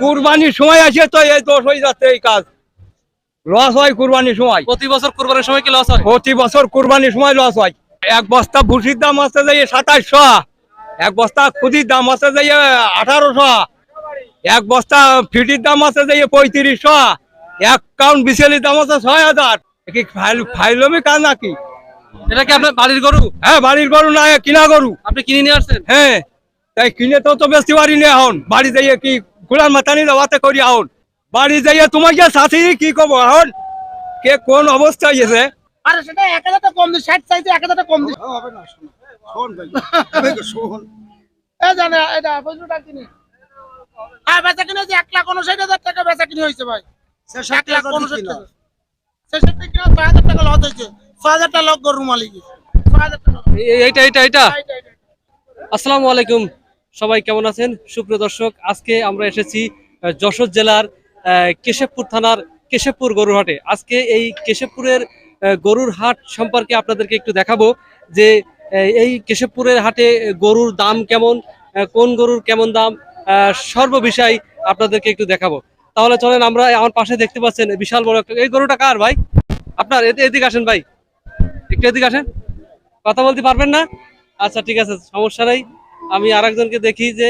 কুরবানির সময় আসে তো এই দোষ হয়ে যাচ্ছে এই কাজ। লস হয় কুরবানির সময়। প্রতি বছর কোরবানির সময় কি লস হয়? প্রতি বছর কুরবানির সময় লস হয়। এক বস্তা ভুসির দাম আছে যে সাতাশশো এক বস্তা খুদির দাম আছে যে আঠারোশো। এক বস্তা ফিটির দাম আছে যে পঁয়ত্রিশশো। এক কাউন্ট বিশালির দাম আছে ছয় হাজার। কি ফাইল ফাইলমি কাজ নাকি? এটা কি আপনার বাড়ির গরু? হ্যাঁ বাড়ির গরু না কিনা গরু। আপনি কিনে নিয়ে আসছেন? হ্যাঁ তাই কিনে তো তো বেশি বাড়ি নিয়ে এখন। বাড়ি যাইয়ে কি গুলার মাথানি দেওয়াতে করি এখন বাড়ি যাইয়ে তোমাকে সাথী কি কব এখন কে কোন অবস্থায় এসে আরে সেটা এক হাজারটা কম দিস ষাট এক হাজারটা কম দিস। হবে না শোন শোন ভাই শোন। এ জানে এটা ফজলুটা কিনি। হ্যাঁ বেচা কিনে হয়েছে এক লাখ উনষাট হাজার টাকা বেচা কিনে হয়েছে ভাই। এক লাখ উনষাট টাকা। কিনা ছয় হাজার টাকা লস হয়েছে। ছয় হাজার টাকা লক গরুর মালিক ছয় হাজার টাকা এইটা এইটা। এইটা এইটা, এইটা। আসসালামু আলাইকুম। সবাই কেমন আছেন? সুপ্রিয় দর্শক আজকে আমরা এসেছি যশোর জেলার কেশবপুর থানার কেশবপুর গরুর হাটে আজকে এই কেশবপুরের গরুর হাট সম্পর্কে আপনাদেরকে একটু দেখাবো যে এই কেশবপুরের হাটে গরুর দাম কেমন কোন গরুর কেমন দাম আহ, সর্ব বিষয় আপনাদেরকে একটু দেখাবো। তাহলে চলেন আমরা আমার পাশে দেখতে পাচ্ছেন বিশাল বড় একটা এই গরুটা কার ভাই? আপনার এদি- এদিকে আসেন ভাই। একটু এদিকে আসেন। কথা বলতে পারবেন না? আচ্ছা ঠিক আছে সমস্যা নাই। আমি আরেকজনকে দেখি যে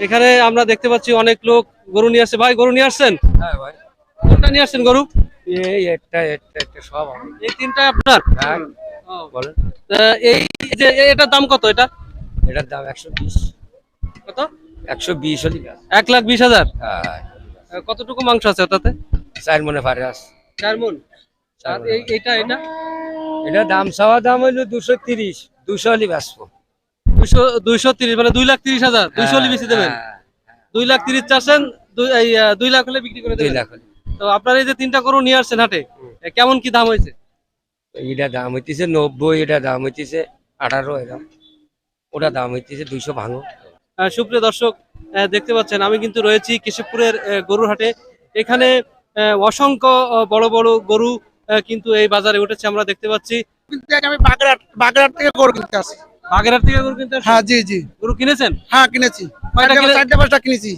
এখানে আমরা দেখতে পাচ্ছি অনেক লোক গরু নিয়ে আসছে। ভাই গরু নিয়ে আসছেন? হ্যাঁ ভাই। কোনটা নিয়ে আসছেন গরু? এই একটা একটা একটা সব এই তিনটা আপনার? হ্যাঁ। বলেন। এই যে এটার দাম কত এটা? এটার দাম একশো বিশ। কত? একশো বিশ হলি এক লাখ বিশ হাজার? হ্যাঁ। কতটুকু মাংস আছে ওটাতে? চার মনে পারে চার মন? এটা এটা? এটা দাম চাওয়া দাম হইল দুশো তিরিশ। দুশো হলি বেচবো দুইশো দুইশো তিরিশ মানে দুই লাখ তিরিশ হাজার। দুইশো হলে বেশি দেবেন। হ্যাঁ, দুই লাখ তিরিশ চাচ্ছেন দুই লাখ হলে বিক্রি করে দুই লাখ হলি। তো আপনার এই যে তিনটা গরু নিয়ে আসছেন হাটে কেমন কি দাম হয়েছে? এটা দাম হইতেছে নব্বই এটা দাম হইতেছে আঠারো এরকম। ওটা দাম হইতেছে দুইশো ভাঙো। আহ, সুপ্রিয় দর্শক আহ, দেখতে পাচ্ছেন আমি কিন্তু রয়েছি কেশবপুরের গরুর হাটে। এখানে আহ, অসংখ্য বড় বড় গরু আহ, কিন্তু এই বাজারে উঠেছে আমরা দেখতে পাচ্ছি। আমি বাগেরহাট বাগেরহাট থেকে গরু কিনতে আসি। বাগেরহাট থেকে গরু কিনতে হ্যাঁ জি জি। গরু কিনেছেন? হ্যাঁ কিনেছি। কয়টা কিনে- চারটে পাঁচটা কিনেছি।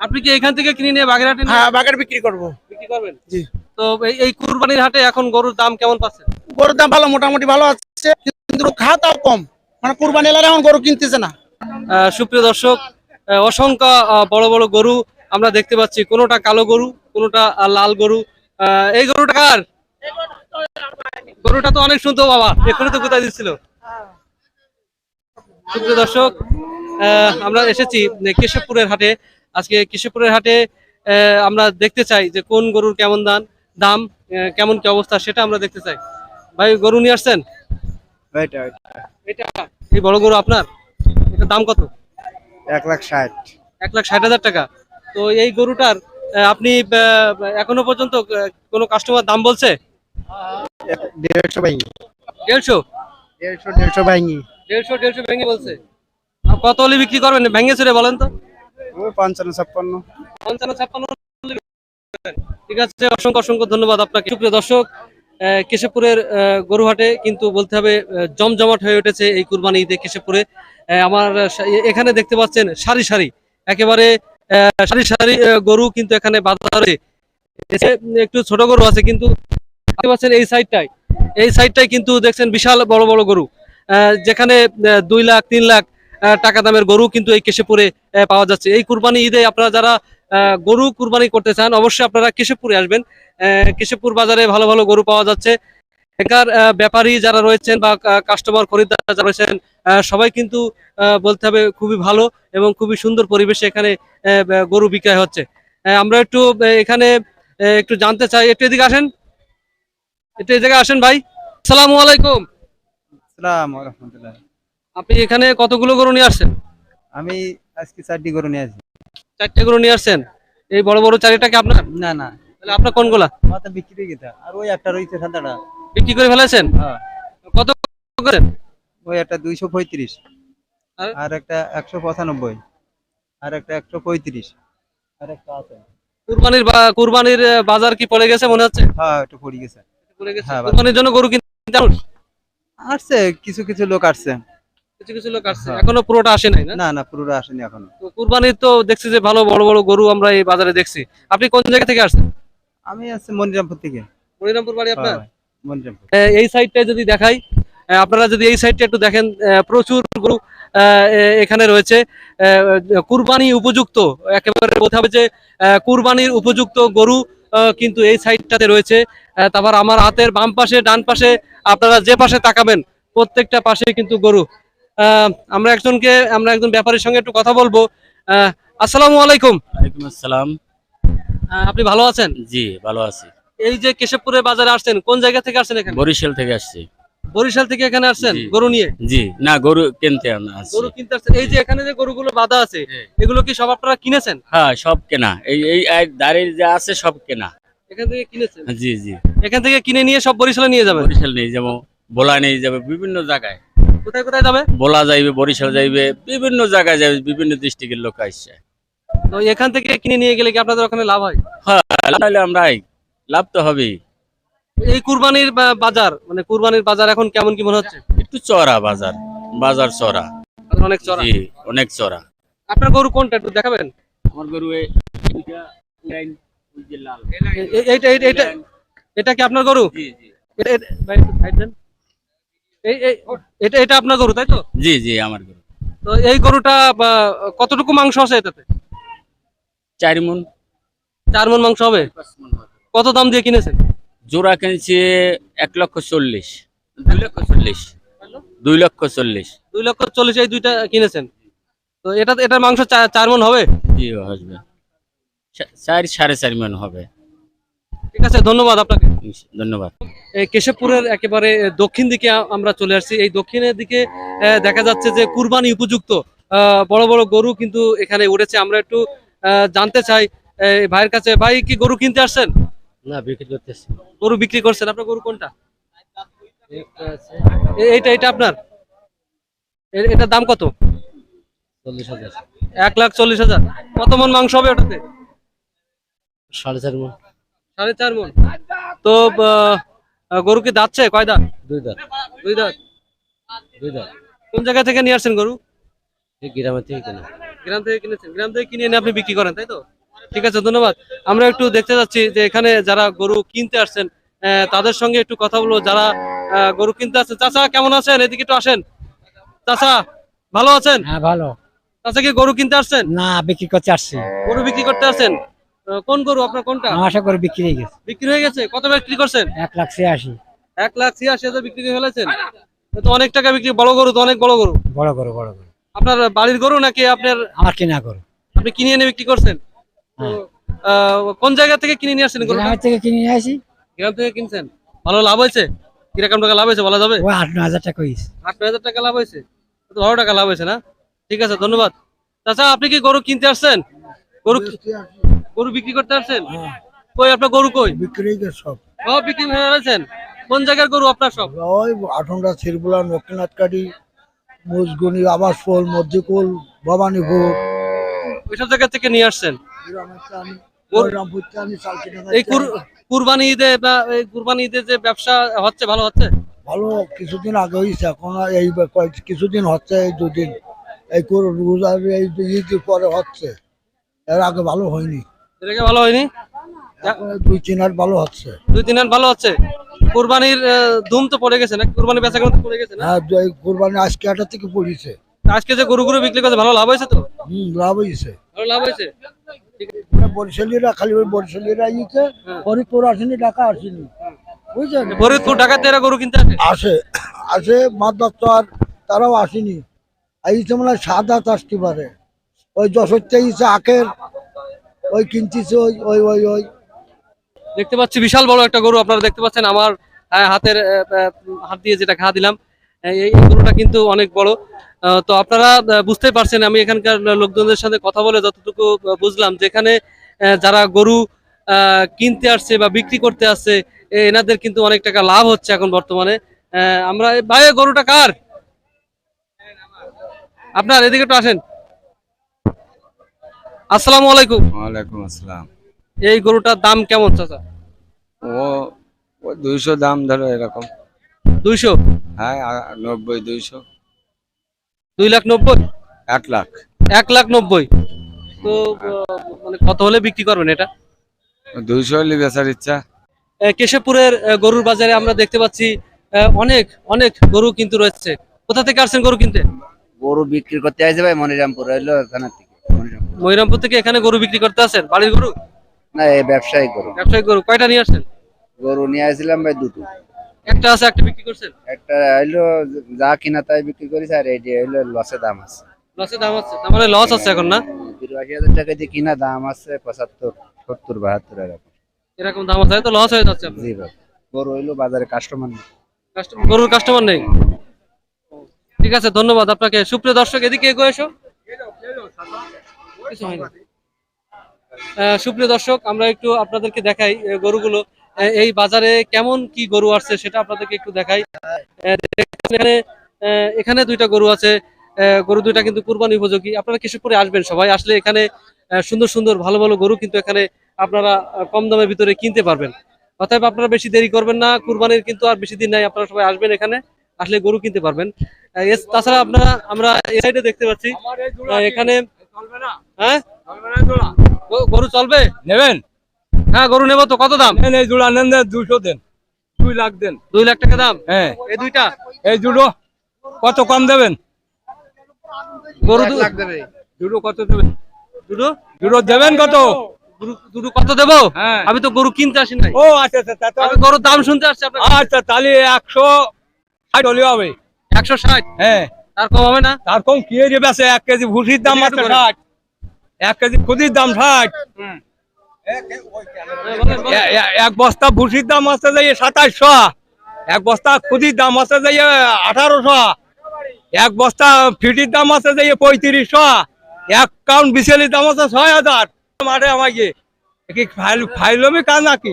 আপনি কি এখান থেকে কিনে নিয়ে বাগেরহাটে হ্যাঁ বাগের বিক্রি করব। বিক্রি করবেন? জি। তো এই এই কুরবানির হাটে এখন গরুর দাম কেমন পাচ্ছেন গরুর দাম ভালো মোটামুটি ভালো আছে। কিন্তু খাওয়া কম। মানে কুরবানি এলাকায় এখন গরু কিনতেছে না। সুপ্রিয় দর্শক অসংখ্য বড় বড় গরু আমরা দেখতে পাচ্ছি। কোনোটা কালো গরু কোনোটা লাল গরু। আহ, এই গরুটা কার? গরুটা তো অনেক সুন্দর বাবা। এক্ষুনি তো কোথায় দিচ্ছিল। সুপ্রিয় দর্শক আমরা এসেছি কেশবপুরের হাটে। আজকে কেশবপুরের হাটে আমরা দেখতে চাই যে কোন গরুর কেমন দাম দাম কেমন কি অবস্থা সেটা আমরা দেখতে চাই। ভাই গরু নিয়ে আসছেন? এটা এই বড় গরু আপনার? এটার দাম কত? এক লাখ ষাট। এক লাখ ষাট হাজার টাকা। তো এই গরুটার আপনি এখনও পর্যন্ত কোনো কাস্টমার দাম বলছে? দেড়শো ভাঙি দেড়শো? দেড়শো দেড়শো ভাঙি দেড়শো দেড়শো ভেঙে বলছে। কত হলে বিক্রি করবেন? ভেঙে চুরে বলেন তো। পঞ্চান্ন ছাপ্পান্ন। পঞ্চান্ন ছাপ্পান্ন। ঠিক আছে অসংখ্য অসংখ্য ধন্যবাদ আপনাকে। সুপ্রিয় দর্শক কেশবপুরের গরুহাটে কিন্তু বলতে হবে জমজমাট হয়ে উঠেছে এই কুরবানি ঈদে কেশবপুরে। আমার এখানে দেখতে পাচ্ছেন সারি সারি। একেবারে সারি সারি গরু কিন্তু এখানে বাজার রয়েছে। একটু ছোট গরু আছে কিন্তু দেখতে পাচ্ছেন এই সাইডটাই এই সাইডটাই কিন্তু দেখছেন বিশাল বড় বড় গরু। যেখানে দুই লাখ, তিন লাখ টাকা দামের গরু কিন্তু এই কেশবপুরে পাওয়া যাচ্ছে। এই কুরবানি ঈদে আপনারা যারা গরু কুরবানি করতে চান, অবশ্যই আপনারা কেশবপুরে আসবেন। কেশবপুর বাজারে ভালো ভালো গরু পাওয়া যাচ্ছে। এখানকার ব্যাপারী যারা রয়েছেন বা কাস্টমার খরিদ্দার যারা রয়েছেন সবাই কিন্তু বলতে হবে খুবই ভালো এবং খুবই সুন্দর পরিবেশে এখানে গরু বিক্রয় হচ্ছে। আমরা একটু এখানে একটু জানতে চাই। একটু এদিকে আসেন। একটু এই জায়গায় আসেন ভাই। আসসালামু আলাইকুম। রহমতুল্লাহ আপনি এখানে কতগুলো গরু নিয়ে আসছেন? আমি আজকে চারটি গরু নিয়ে আসি চারটে গরু নিয়ে আসছেন। এই বড় বড় চারিটা কি আপনার? না না। তাহলে আপনার কোনগুলা? মাথা বিক্রি হয়ে। গেছে আর ওই একটা রয়েছে সাদাটা। বিক্রি করে ফেলেছেন? হ্যাঁ। কত করেন ওই একটা দুইশো পঁয়ত্রিশ। আর- একটা একশো পঁচানব্বই। আর একটা একশো পঁয়ত্রিশ। আর একটা আছে। কুরবানির কুরবানির বাজার কি পড়ে গেছে মনে হচ্ছে? হ্যাঁ একটু পড়ে গেছে। পড়ে গেছে। হ্যাঁ, কুরবানির জন্য গরু কিনতে। আসছে কিছু কিছু লোক আসছে। কিছু কিছু লোক আসছে। হ্যাঁ। এখনও পুরোটা আসে নাই না? না পুরোটা আসেনি এখনও। তো কুরবানির তো দেখছি যে ভালো বড় বড় গরু আমরা এই বাজারে দেখছি। আপনি কোন জায়গা থেকে আসছেন? আমি আছি মনিরামপুর থেকে। মনিরামপুর বাড়ি আপনার? হ্যাঁ, মনিরামপুর। এই সাইডটা যদি দেখাই আপনারা যদি এই সাইডটা একটু দেখেন আহ, প্রচুর গরু আহ, এখানে রয়েছে। কুরবানি উপযুক্ত একেবারে হবে যে কুরবানির উপযুক্ত গরু কিন্তু এই সাইডটাতে রয়েছে। তারপর আমার হাতের বাম পাশে ডান পাশে আপনারা যে পাশে তাকাবেন প্রত্যেকটা পাশে কিন্তু গরু। আমরা একজনকে আমরা একজন ব্যাপারীর সঙ্গে একটু কথা বলব। আহ, আসসালামু আলাইকুম। আলাইকুম আসসালাম। আপনি ভালো আছেন? জি ভালো আছি। এই যে কেশবপুরের বাজারে আসছেন কোন জায়গা থেকে আসছেন এখানে? বরিশাল থেকে আসছি। বরিশাল থেকে এখানে আসছেন? গরু নিয়ে? জি। না গরু কিনতে গরু কিনতে আসছেন। এই যে এখানে যে গরুগুলো বাঁধা আছে। এগুলো কি সব আপনারা কিনেছেন? হ্যাঁ সব কেনা। এই এই দাঁড়িয়ে যা আছে সব কেনা। এখান থেকে কিনেছেন? জি জি। এখান থেকে কিনে নিয়ে সব বরিশালে নিয়ে যাবেন? বরিশাল নিয়ে যাব বোলা নিয়ে যাবে বিভিন্ন জায়গায়। কোথায় কোথায় যাবে? বোলা যাইবে বরিশাল যাইবে বিভিন্ন জায়গায় যাবে বিভিন্ন ডিস্ট্রিক্টের লোক আসছে। তো এখান থেকে কিনে নিয়ে গেলে কি আপনাদের ওখানে লাভ হয়? হ্যাঁ আমরা লাভ তো হবেই। এই কুরবানির বাজার মানে কুরবানির বাজার এখন কেমন কি মনে হচ্ছে? একটু চড়া বাজার বাজার চড়া। অনেক চড়া? জি অনেক চড়া। আপনার গরু কোনটা একটু দেখাবেন? আমার গরু এইটা, লাইন, ওই যে লাল। এ- এ- এইটা এইটা এটা কি আপনার গরু? জি জি। এটা- এটা- ভাই, একটু side দেন। এই এই এটা এটা আপনার গরু তাই তো? জি জি আমার গরু। তো এই গরুটা কতটুকু মাংস আছে এটাতে? চার মন। চার মন মাংস হবে। কত দাম দিয়ে কিনেছেন? জোড়া কিনছি এক লক্ষ চল্লিশ। দুই লক্ষ চল্লিশ। দুই লক্ষ চল্লিশ। দুই লক্ষ চল্লিশ এই দুইটা কিনেছেন? তো এটা এটার মাংস চার মন হবে? জি আসবে চার সাড়ে চার মন হবে। ঠিক আছে ধন্যবাদ আপনাকে। ধন্যবাদ। এই কেশবপুরের একেবারে দক্ষিণ দিকে আমরা চলে আসছি। এই দক্ষিণের দিকে দেখা যাচ্ছে যে কুরবানি উপযুক্ত আহ, বড় বড় গরু কিন্তু এখানে উঠেছে। আমরা একটু জানতে চাই ভাইয়ের কাছে ভাই কি গরু কিনতে আসছেন? না বিক্রি করতেছি। গরু বিক্রি করছেন আপনার গরু কোনটা? এইটা এটা আপনার? এটার দাম কত? চল্লিশ হাজার। এক লাখ চল্লিশ হাজার। কত মন মাংস হবে ওটাতে? সাড়ে চার মন। সাড়ে চার মন। তো গরু কি দাচ্ছে কয় দাঁত? দুই দাঁত। দুই দাঁত। দুই দাঁত। কোন জায়গা থেকে নিয়ে আসছেন গরু? গ্রামের থেকে কেনা। গ্রাম থেকে কিনেছেন। গ্রাম থেকে কিনে এনে আপনি বিক্রি করেন তাই তো? ঠিক আছে ধন্যবাদ। আমরা একটু দেখতে যাচ্ছি যে এখানে যারা গরু কিনতে আসছেন তাদের সঙ্গে একটু কথা বলব। যারা গরু কিনতে আসছেন চাচা কেমন আছেন? এদিকে একটু আসেন। চাচা ভালো আছেন? হ্যাঁ ভালো। চাচা কি গরু কিনতে আসছেন? না বিক্রি করতে আসছি। গরু বিক্রি করতে আসছেন? কোন গরু? আপনার কোনটা? আশা করে বিক্রি হয়ে গেছে। বিক্রি হয়ে গেছে? কত বিক্রি করছেন? এক লাখ ছিয়াশি। এক লাখ ছিয়াশি হাজার বিক্রি করে ফেলেছেন? তো অনেক টাকা বিক্রি বড় গরু তো অনেক বড় গরু। বড় গরু বড় গরু। আপনার বাড়ির গরু নাকি আপনার আমার কিনা গরু। আপনি কিনে এনে বিক্রি করছেন? তো, হ্যাঁ। আহ, কোন জায়গা থেকে কিনে নিয়ে আসছেন গ্রামের থেকে কিনে নিয়ে আসি। গ্রাম থেকে কিনছেন? ভালো লাভ হয়েছে? কীরকম টাকা লাভ হয়েছে বলা যাবে? ও আট ন হাজার টাকা হয়েছে আট নয় হাজার টাকা লাভ হয়েছে? তো ভালো টাকা লাভ হয়েছে না? ঠিক আছে ধন্যবাদ। চাচা আপনি কি গরু কিনতে আসছেন? গরু গরু বিক্রি করতে আসছেন? কই আপনার গরু কই? বিক্রি সব। সব বিক্রি হয়ে গেছেন কোন জায়গার গরু আপনার সব? ওই আঠন্ডা ছিরবুলা নকিনাথকাটি মুজগুনি আবাসপোল মধ্যকুল ভবানীপুর। ওইসব জায়গা থেকে নিয়ে আসছেন? গরু- এই কুরবানি ঈদে এই কুরবানি ঈদে যে ব্যবসা হচ্ছে ভালো হচ্ছে? ভালো কিছুদিন আগে হয়েছে এখন এই কিছুদিন হচ্ছে এই দুদিন। এই রোজার এই ঈদ পরে হচ্ছে এর আগে ভালো হয়নি। এটাকে ভালো হয়নি? দুই তিন হাট ভালো হচ্ছে। দুই তিন হাট ভালো হচ্ছে? কুরবানির ধুম তো পড়ে গেছে না? কুরবানি বেচা কেনা পড়ে গেছে না? হ্যাঁ কোরবানি আজকে হাটের থেকে পড়েছে। আজকে যে গরুগুলো বিক্রি করছে ভালো লাভ হয়েছে তো? হম লাভ হয়েছে। ভালো লাভ হয়েছে? বরিশালীরা খালি ওই বরিশালীরা ইয়েছে হ্যাঁ। ফরিদপুর আসেনি ঢাকা আসেনি। বুঝছেন? ফরিদপুর ঢাকাতে এরা গরু কিনতে আসে? আসে আসে মাদ্রাস তো আর তারাও আসেনি। এই মানে সাদা আসতে পারে। ওই যশোরতে ইসে আখের ওই কিনতেছে ওই ওই ওই ওই। দেখতে পাচ্ছি বিশাল বড় একটা গরু আপনারা দেখতে পাচ্ছেন আমার হাতের হাত দিয়ে যেটা ঘা দিলাম। এই গরুটা কিন্তু অনেক বড়। তো আপনারা বুঝতে পারছেন আমি এখানকার লোকজনদের সাথে কথা বলে যতটুকু বুঝলাম যেখানে যারা গরু কিনতে আসছে বা বিক্রি করতে আসছে এনাদের কিন্তু অনেক টাকা লাভ হচ্ছে এখন বর্তমানে। আমরা ভাই গরুটা কার? আপনার এদিকে একটু আসেন। আসসালামু আলাইকুম। ওয়ালাইকুম আসসালাম। এই গরুটার দাম কেমন চাচা? ও দুইশো দাম ধরো এরকম। দুইশো? হ্যাঁ নব্বই দুইশো। দুই লাখ নব্বই? এক লাখ। এক লাখ নব্বই। তো মানে কত হলে বিক্রি করবেন এটা? দুইশো হলে বেচার ইচ্ছা। কেশবপুরের গরুর বাজারে আমরা দেখতে পাচ্ছি আহ, অনেক অনেক গরু কিন্তু রয়েছে। কোথা থেকে আসছেন গরু কিনতে? গরু বিক্রি করতে আসছে ভাই মনিরামপুর হইল এখানে থেকে মনিরামপুর। থেকে এখানে গরু বিক্রি করতে আসেন বাড়ির গরু? না এই ব্যবসায়ী গরু। ব্যবসায়িক গরু। কয়টা নিয়ে আসছেন? গরু নিয়ে আসছিলাম ভাই দুটো। একটা আছে একটা বিক্রি করছেন? একটা হইল যা কিনা তাই বিক্রি করেছে আর এইটা হইল লসে দাম আছে। লসে দাম আছে। তার মানে লস আছে এখন না? বিরাশি হাজার টাকা দিয়ে কিনা দাম আছে পঁচাত্তর সত্তর বাহাত্তর এরকম। এরকম দাম আছে তো লস হয়ে যাচ্ছে জি ভাই গরু হইল বাজারে কাস্টমার কাস্টম- গরুর কাস্টমার নেই? ঠিক আছে ধন্যবাদ আপনাকে। সুপ্রিয় দর্শক এদিকে এগো এসো। কিছু হয়নি। সুপ্রিয় দর্শক আমরা একটু আপনাদেরকে দেখাই গরুগুলো। এই বাজারে কেমন কি গরু আসছে সেটা আপনাদেরকে একটু দেখাই। এখানে এখানে দুইটা গরু আছে। গরু দুইটা কিন্তু কুরবানি উপযোগী। আপনারা কেশবপুরে আসবেন সবাই আসলে এখানে সুন্দর সুন্দর ভালো ভালো গরু কিন্তু এখানে আপনারা কম দামের ভিতরে কিনতে পারবেন। অতএব আপনারা বেশি দেরি করবেন না কুরবানির কিন্তু আর বেশি দিন নাই আপনারা সবাই আসবেন এখানে আসলে গরু কিনতে পারবেন। তাছাড়া আপনারা আমরা এই সাইডে দেখতে পাচ্ছি এখানে হ্যাঁ? গরু চলবে? নেবেন। হ্যাঁ গরু নেব তো কত দাম? এই জোড়া নেন দুশো দেন। দুই লাখ দেন। দুই লাখ টাকা দাম? হ্যাঁ। এই দুইটা? এই দুটো কত কম দেবেন? গরু দুটো কত দুটো? দুটো দেবেন কত? দুটো কত দেবো? হ্যাঁ। আমি তো গরু কিনতে আসি নাই। ও আচ্ছা আচ্ছা আমি গরুর দাম শুনতে আসছি আচ্ছা তাহলে একশো ষাট হলে হবে। একশো ষাট? হ্যাঁ। তার কম হবে না? তার কম কি যে বেছে এক কেজি ভুসির দাম মাত্র ষাট। এক কেজি খুদির দাম ষাট। এক বস্তা ভুসির দাম আছে যে সাতাশশো এক বস্তা খুদির দাম আছে যে আঠারোশো। এক বস্তা ফিটির দাম আছে যে পঁয়ত্রিশশো এক কাউন্ট বিশালির দাম আছে ছয় হাজার মাঠে আমাকে কি ফাইল ফাইলমি কাজ নাকি?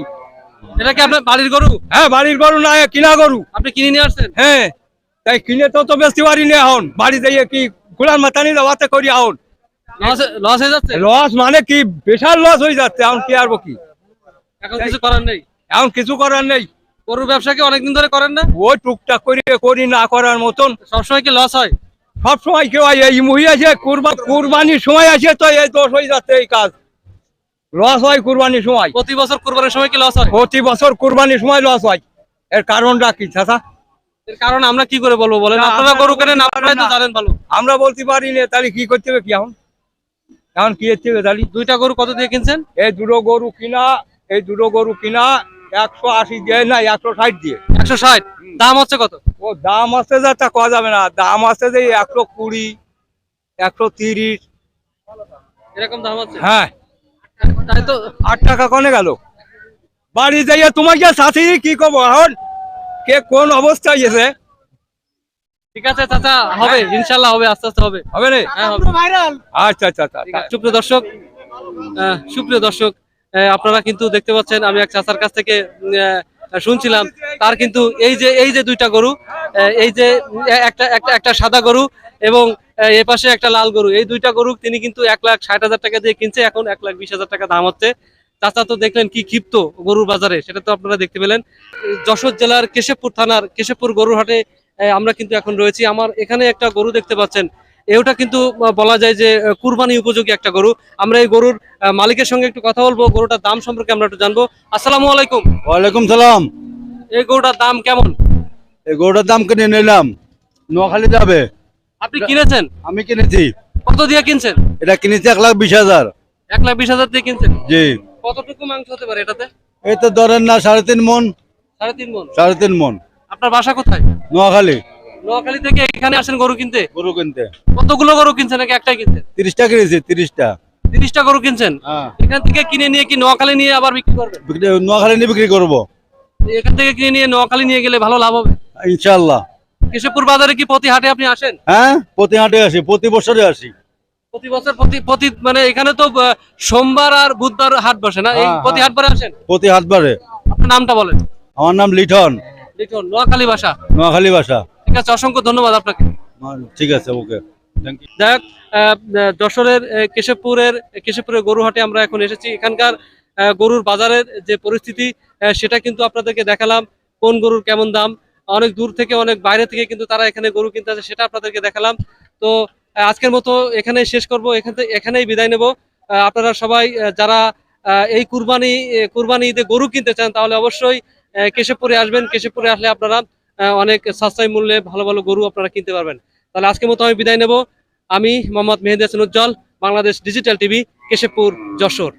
এটা কি আপনার বাড়ির গরু? হ্যাঁ বাড়ির গরু না কিনা গরু। আপনি কিনে নিয়ে আসছেন? হ্যাঁ তাই কিনে তো তো বেশি বাড়ি নিয়ে এখন। বাড়ি যাইয়ে কি গুলার মাথানি দেওয়াতে করি এখন। লস লস হয়ে যাচ্ছে? লস মানে কি? বিশাল লস হয়ে যাচ্ছে এখন কি আরবো কি এখন কিছু করার নেই? এখন কিছু করার নেই। গরুর ব্যবসা কি অনেকদিন ধরে করেন না? ওই টুকটাক করে করি না করার মতন। সবসময় কি লস হয়? সব সময় কেউ এই মুহি আছে কুরবা কুরবানির সময় আছে তো এই দোষ হয়ে যাচ্ছে এই কাজ। লস হয় কুরবানির সময়। প্রতি বছর কোরবানির সময় কি লস হয়? প্রতি বছর কুরবানির সময় লস হয়। এর কারণটা কি চাচা? এর কারণ আমরা কি করে বলব বলেন? আপনারা আপনারা গরু কেনেন পারেন আপনারাই তো জানেন ভালো। আমরা বলতে পারি না তাহলে কি করতে হবে কি এখন? এখন কি হচ্ছে তাহলে? দুইটা গরু কত দিয়ে কিনছেন? এই দুটো গরু কিনা এই দুটো গরু কিনা একশো আশি দিয়ে না একশো ষাট দিয়ে। একশো ষাট? দাম হচ্ছে কত? ও দাম আছে যা তা কয়া যাবে না। দাম আছে যে একশো কুড়ি একশো তিরিশ। এরকম দাম হ্যাঁ। তাই তো আট টাকা কনে গেল। বাড়ি যাইয়া তোমাকে সাথী কি কব এখন? কে কোন অবস্থায় গেছে? ঠিক আছে চাচা হবে ইনশাল্লাহ হবে আস্তে আস্তে হবে। হবে রে হ্যাঁ হবে। আচ্ছা আচ্ছা আচ্ছা ঠিক আছে। সুপ্রিয় দর্শক সুপ্রিয় দর্শক আপনারা কিন্তু দেখতে পাচ্ছেন, আমি এক চাচার কাছ থেকে শুনছিলাম, তার কিন্তু এই যে এই যে দুইটা গরু এই যে একটা একটা একটা সাদা গরু এবং, এ পাশে একটা লাল গরু। এই দুইটা গরু তিনি কিন্তু এক লাখ ষাট হাজার টাকা দিয়ে কিনছে, এখন এক লাখ বিশ হাজার টাকা দাম হচ্ছে। চাচা তো দেখলেন কি ক্ষিপ্ত গরুর বাজারে, সেটা তো আপনারা দেখতে পেলেন। যশোর জেলার কেশবপুর থানার, কেশবপুর গরুর হাটে আমরা কিন্তু এখন রয়েছি। আমার এখানে একটা গরু দেখতে পাচ্ছেন এটা কিন্তু বলা যায় যে কুরবানি উপযোগী একটা গরু। আমরা এই গরুর মালিকের সঙ্গে একটু কথা বলব গরুটার দাম সম্পর্কে আমরা একটু জানব। আসসালামু আলাইকুম। ওয়ালাইকুম সালাম। এই গরুটার দাম কেমন? এই গরুটার দাম কিনে নিলাম। নোয়াখালী যাবে। আপনি কিনেছেন? আমি কিনেছি। কত দিয়ে কিনছেন? এটা কিনেছি এক লাখ বিশ হাজার। এক লাখ বিশ হাজার দিয়ে কিনছেন? জি। কতটুকু মাংস হতে পারে এটাতে? এই তো ধরেন না সাড়ে তিন মন। সাড়ে তিন মন। সাড়ে তিন মন। আপনার বাসা কোথায়? নোয়াখালী। নোয়াখালী থেকে এখানে আসেন গরু কিনতে? গরু কিনতে। কতগুলো গরু কিনছেন নাকি একটাই কিনছেন? তিরিশটা কিনেছি তিরিশটা। তিরিশটা গরু কিনছেন? হ্যাঁ। এখান থেকে কিনে নিয়ে কি নোয়াখালী নিয়ে আবার বিক্রি করবেন? নোয়াখালী নিয়ে বিক্রি করব। এখান থেকে কিনে নিয়ে নোয়াখালী নিয়ে গেলে ভালো লাভ হবে? ইনশাল্লাহ কেশবপুর বাজারে কি প্রতি হাটে আপনি আসেন? হ্যাঁ প্রতি হাটে আসি প্রতি বছরে আসি। প্রতি বছর প্রতি প্রতি মানে এখানে তো সোমবার আর বুধবার হাট বসে না? এই হ্যাঁ, প্রতি হাটবারে আসেন? প্রতি হাটবারে। আপনার নামটা বলেন। আমার নাম লিঠন লিটন নোয়াখালী ভাষা। নোয়াখালী বাসা ঠিক আছে অসংখ্য ধন্যবাদ আপনাকে। ঠিক আছে ওকে। আহ, যশোরের কেশবপুরের কেশবপুরের গরুহাটে আমরা এখন এসেছি। এখানকার গরুর বাজারের যে পরিস্থিতি সেটা কিন্তু আপনাদেরকে দেখালাম কোন গরুর কেমন দাম। অনেক দূর থেকে অনেক বাইরে থেকে কিন্তু তারা এখানে গরু কিনতে আছে সেটা আপনাদেরকে দেখালাম। তো আজকের মতো এখানেই শেষ করব। এখান থেকে এখানেই বিদায় নেব। আপনারা সবাই যারা আহ, এই কুরবানি কুরবানি ঈদে গরু কিনতে চান তাহলে অবশ্যই কেশবপুরে আসবেন। কেশবপুরে আসলে আপনারা অনেক সাশ্রয় মূল্যে ভালো ভালো গরু আপনারা কিনতে পারবেন। তাহলে আজকের মতো আমি বিদায় নেব। আমি মোহাম্মদ মেহেদি হাসান উজ্জ্বল বাংলাদেশ ডিজিটাল টিভি, কেশবপুর, যশোর।